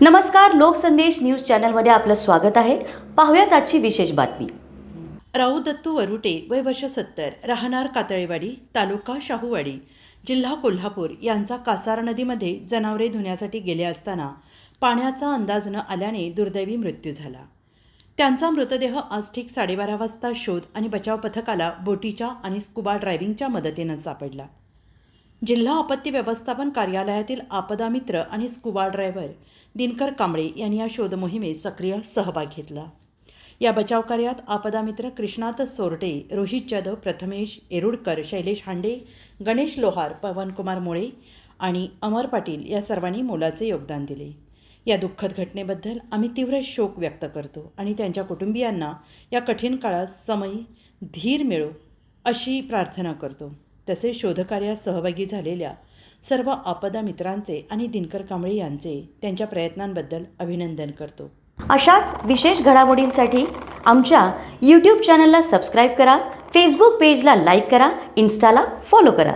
नमस्कार लोकसंदेश न्यूज चॅनलमध्ये आपलं स्वागत आहे. पाहूयात आजची विशेष बातमी. राऊ दत्तू वरुटे वय वर्ष सत्तर राहणार कातळेवाडी तालुका शाहूवाडी जिल्हा कोल्हापूर यांचा कासार नदीमध्ये जनावरे धुण्यासाठी गेले असताना पाण्याचा अंदाज न आल्याने दुर्दैवी मृत्यू झाला. त्यांचा मृतदेह आज ठीक साडेबारा वाजता शोध आणि बचाव पथकाला बोटीच्या आणि स्कुबा ड्रायव्हिंगच्या मदतीनं सापडला. जिल्हा आपत्ती व्यवस्थापन कार्यालयातील आपदा मित्र आणि स्कुबा ड्रायव्हर दिनकर कांबळे यांनी या शोधमोहिमेत सक्रिय सहभाग घेतला. या बचाव कार्यात आपदा मित्र कृष्णात सोरटे रोहित जाधव प्रथमेश येरुडकर शैलेश हांडे गणेश लोहार पवनकुमार मोळे आणि अमर पाटील या सर्वांनी मोलाचे योगदान दिले. या दुःखद घटनेबद्दल आम्ही तीव्र शोक व्यक्त करतो आणि त्यांच्या कुटुंबियांना या कठीण काळात समय धीर मिळो अशी प्रार्थना करतो. तसेच शोधकार्यात सहभागी झालेल्या सर्व आपदा मित्रांचे आणि दिनकर कांबळे यांचे त्यांच्या प्रयत्नांबद्दल अभिनंदन करतो. अशाच विशेष घडामोडींसाठी आमच्या यूट्यूब चॅनलला सबस्क्राईब करा फेसबुक पेजला लाईक करा इन्स्टाला फॉलो करा.